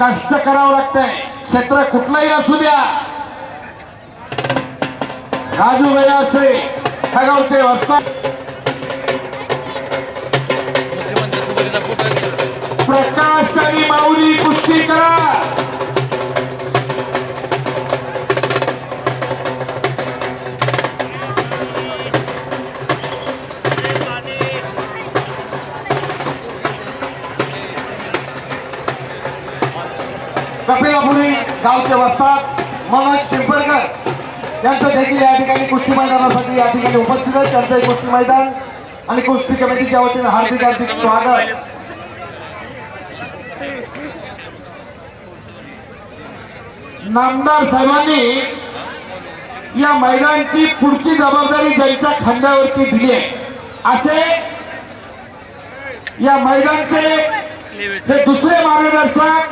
कष्ट करावं लागतंय. क्षेत्र कुठलंही असू द्या. राजू भैया असे खगावचे वस्ता कपिलापुरी गावचे वस्तात मनोज पिंपरकर यांचं देखील या ठिकाणी कुस्ती मैदानासाठी या ठिकाणी उपस्थित आहेत त्यांचं एक कुस्ती मैदान आणि कुस्ती कमिटीच्या वतीने हार्दिक हार्दिक स्वागत नामदार साहेबांनी या मैदानची पुढची जबाबदारी ज्यांच्या खांद्यावरती दिली आहे असे या मैदानचे लेवेट. दुसरे मार्गदर्शक